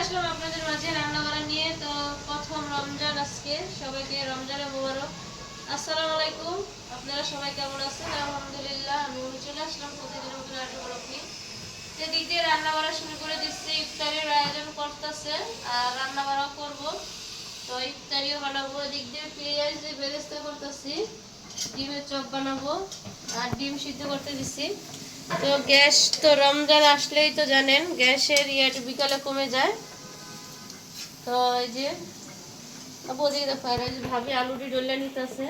আসলাম আপনাদের মাঝে রান্না বান্না নিয়ে। তো প্রথম রমজান আজকে। সবাইকে রমজানের মোবারক। আসসালামু আলাইকুম। আপনারা সবাই কেমন আছেন? আলহামদুলিল্লাহ আমি চলে আসলাম প্রতিদিনের মতো একটা ব্লগ নিয়ে। সেদিক দিয়ে রান্না বান্না শুরু করে দিচ্ছি, ইফতারের আয়োজন করতেছে, আর রান্না বান্না করব। তো ইফতারিও বানাবো। এদিক দিয়ে পেঁয়াজ দিয়ে বেরেস্তা করতেছি, ডিমের চপ বানাবো, আর ডিম সিদ্ধ করতে দিচ্ছি তো গ্যাস তো রমজান আসলেই তো জানেন, গ্যাসের ইয়েটা বিকালে কমে যায়। তো এই যে ওদিকে দেখো আর এই ভাবি আলুটি ডলে নিতেছে।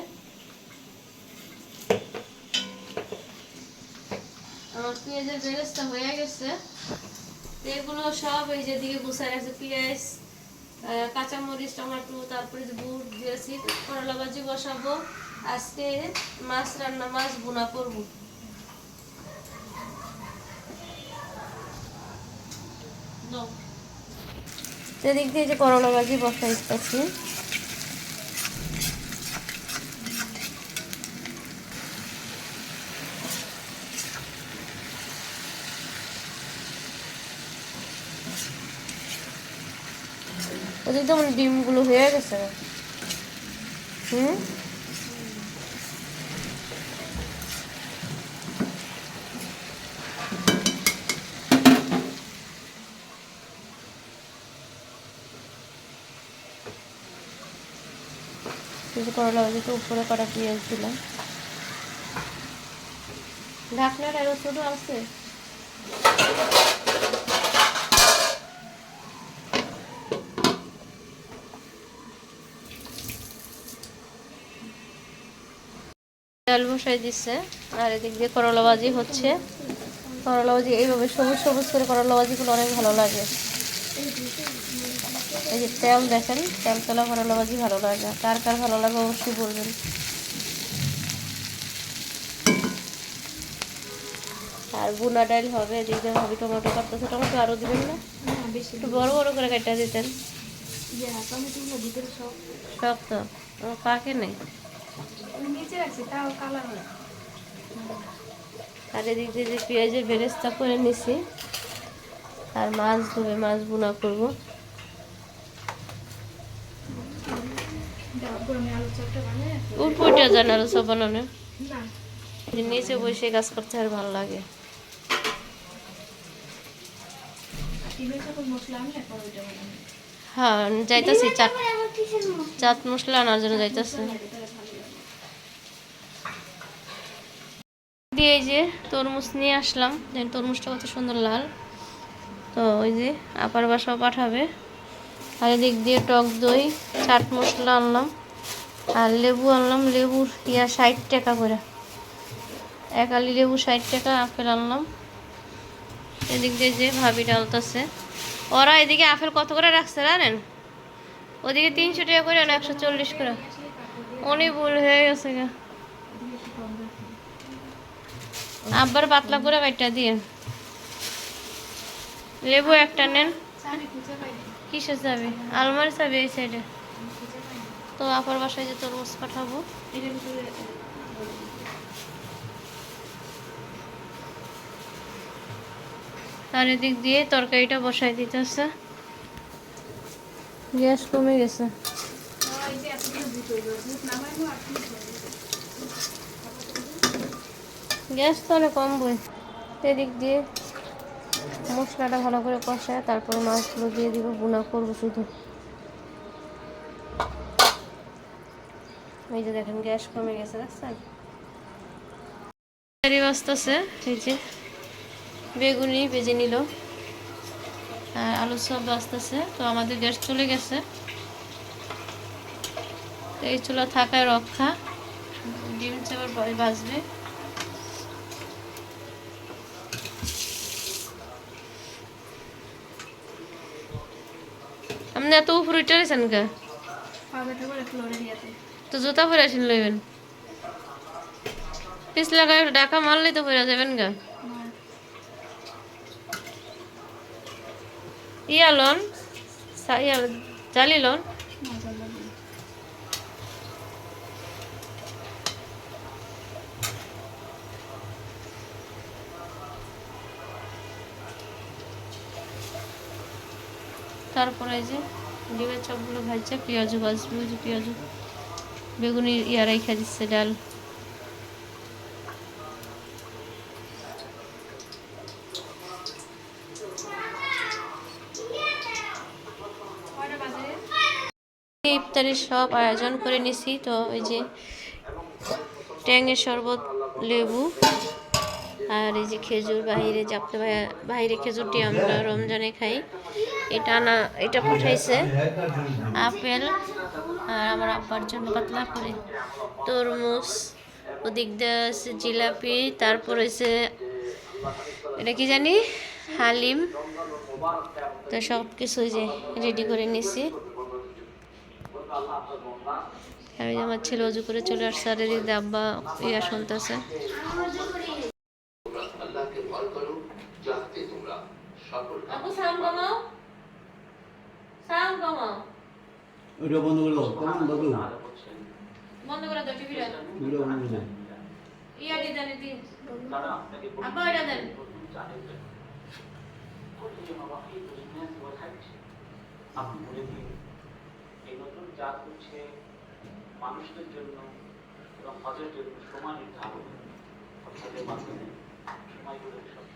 আমার পেঁয়াজের বেরেস্তা হয়ে গেছে। এগুলো সব এই যে দিকে গুছায় আছে পেঁয়াজ কাঁচামরিচ, টমেটো, তারপরে যে বুট দিয়েছি করলা ভাজি বসাবো। আজকে মাছ রান্না, মাছ বোনা করব। সেদিক দিয়ে যে করলা ভাজি বসাইতেছি ওদিক তো মানে ডিমগুলো হয়ে গেছে। হুম? কিছু করলা ভাজিতে উপরে কটা পেঁয়াজ দিলাম ঢাকনার ছোট আছে। বসাই দিচ্ছে আর এদিক দিয়ে করলা ভাজি হচ্ছে। করলা ভাজি এইভাবে সবুজ সবুজ করে করলা ভাজিগুলো অনেক ভালো লাগে। এই যে তেল দেখেন, তেল তেলা করলা ভাজি ভালো লাগে। কার কার ভালো লাগে অবশ্যই বলবেন। আর বুনা ডাল হবে দিয়ে ভাবি টমেটো কাটতেছে, টমেটো আরও দিবেন না? একটু বড় বড় করে কাটা দিতেন। সব তো আমার পাকে নেই। আর এদিক দিয়ে যে পেঁয়াজের বেরেস্তা করে নিছি। আর মাছ ধুবে মাছ বোনা করব। উঠপুটা জানে সব বানানো নিচে বসে কাজ করতে আর ভালো লাগে। হ্যাঁ যাইতাছি, চাট চাট মশলা আনার জন্য যাইতাছি। দিয়ে যে তরমুজ নিয়ে আসলাম। তরমুজটা কত সুন্দর লাল। তো ওই যে আপার বাসাও পাঠাবে। আর এদিক দিয়ে টক দই, চাট মশলা আনলাম। আর লেবু আনলাম লেবুর ইয়া ষাট টাকা করে। এক আলি লেবু ষাট টাকা, আপেল আনলাম। এদিক দিয়ে যে ভাবি ডালতেছে। ওরা এদিকে আপেল কত করে রাখছে জানেন? ওদিকে তিনশো টাকা করে না, একশো চল্লিশ করে। অনেক ভুল হয়ে গেছে গা। আবার পাতলা করে বাইটা দিয়ে। লেবু একটা নেন। কিসের চাবি? আলমারি চাবি এই সাইডে তো আপার বাসায় যে তরমুজ পাঠাবো। আর এদিক দিয়ে তরকারিটা বসাই দিতেছে গ্যাস কমে গেছে। গ্যাস তো অনেক কম বই এদিক দিয়ে মশলাটা ভালো করে কষায় তারপরে মাছগুলো দিয়ে দিব বুনা করব শুধু। এই যে দেখেন, গ্যাস কমে গেছে, দেখছেন? বাজতেছে, এই যে বেগুনি ভেজে নিল। আলু সব বাজতেছে, তো আমাদের গ্যাস চলে গেছে। এই চুলা থাকায় রক্ষা, ডিম চাপড় পরে বাজবে আপনি এত উপরে উঠে রয়েছেন কে তো জুতা পরে আসেন লইবেন পিছলা গায়ে ডাকা মারলেই তো পরে যাবেন গা ইয়া লন তারপরে যে ডিমের চপগুলো ভাজছে পেঁয়াজু ভাজবে ওই যে পেঁয়াজু বেগুনি ইয়া রেখে দিচ্ছে, ডাল। ইফতারির সব আয়োজন করে নিছি, তো ওই যে ট্যাঙের শরবত, লেবু, আর এই যে খেজুর বাইরে চাপতে বাইরে খেজুরটি আমরা রমজানে খাই। এটা না, এটা পাঠাইছে আপেল আর আমার আব্বার জন্য পাতলা করে। তরমুজ, ওদিক দিয়ে জিলাপি, তারপর হয়েছে এটা কি জানি? হালিম। তো সব কিছু যে রেডি করে নিছি। ওই আমার ছেলে অজু করে চলে আসছে আর আব্বা ইয়া শুনতেছে। ওটা বন্ধ করে দাও কেমন বন্ধ করে দাও টিভিটা ওটা বন্ধ করে দাও ইয়া দি দেন দি আব্বা এটা দেন আপনি বলে দিন এই নতুন জাত হচ্ছে মানুষদের জন্য এবং হজের জন্য সময় নির্ধারণ হজের মাধ্যমে সময়গুলো সব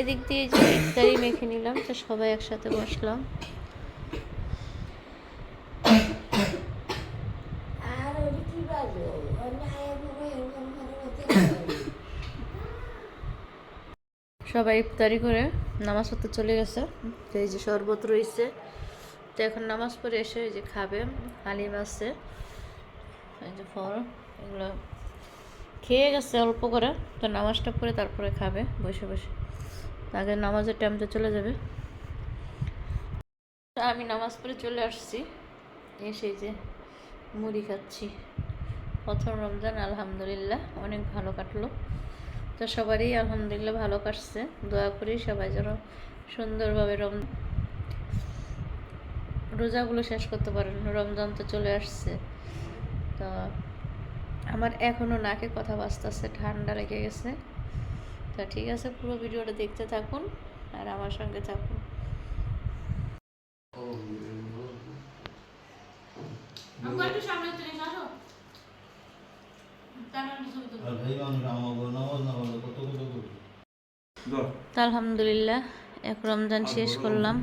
এদিক দিয়ে যে ইফতারি মেখে নিলাম তো সবাই একসাথে বসলাম। সবাই ইফতারি করে নামাজ পড়তে চলে গেছে। এই যে শরবত রয়েছে। তো এখন নামাজ পড়ে এসে এই যে খাবে, হালিম আছে, এই যে ফল, এগুলো খেয়ে গেছে অল্প করে। তো নামাজটা পড়ে তারপরে খাবে বসে বসে। আগে নামাজের টাইমটা চলে যাবে। আমি নামাজ পড়ে চলে আসছি। এসে যে মুড়ি খাচ্ছি। প্রথম রমজান, আলহামদুলিল্লাহ, অনেক ভালো কাটলো। তো সবারই আলহামদুলিল্লাহ ভালো কাটছে। দোয়া করি সবাই যেন সুন্দরভাবে রম রোজাগুলো শেষ করতে পারেন। রমজান তো চলে আসছে। তো আমার এখনও নাকে কথা বাজতেছে, ঠান্ডা লেগে গেছে। তো ঠিক আছে, পুরো ভিডিওটা দেখতে থাকুন আর আমার সঙ্গে থাকুন। আর ভাই মানুষ আমাকে নামাজ না বললে কত কত করবে তো আলহামদুলিল্লাহ, এক রমজান শেষ করলাম।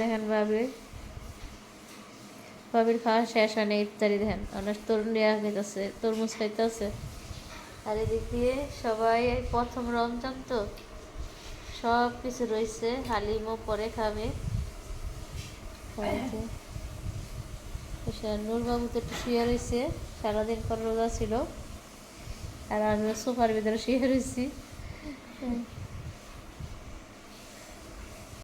দেখেন ভাবি ভাবির খাওয়া শেষ হয় না ইফতারি দেখেন। অনেক তরুণ খাইতেছে, তরমুজ খাইতেছে। আর এদিক সবাই প্রথম রমজান তো সব কিছু রয়েছে হালিমও পরে খাবে। নূরবাবু তো একটু শুয়ে রয়েছে, সারাদিন পর রোজা ছিল। আর আমি সোফার ভিতরে শুয়ে রয়েছি।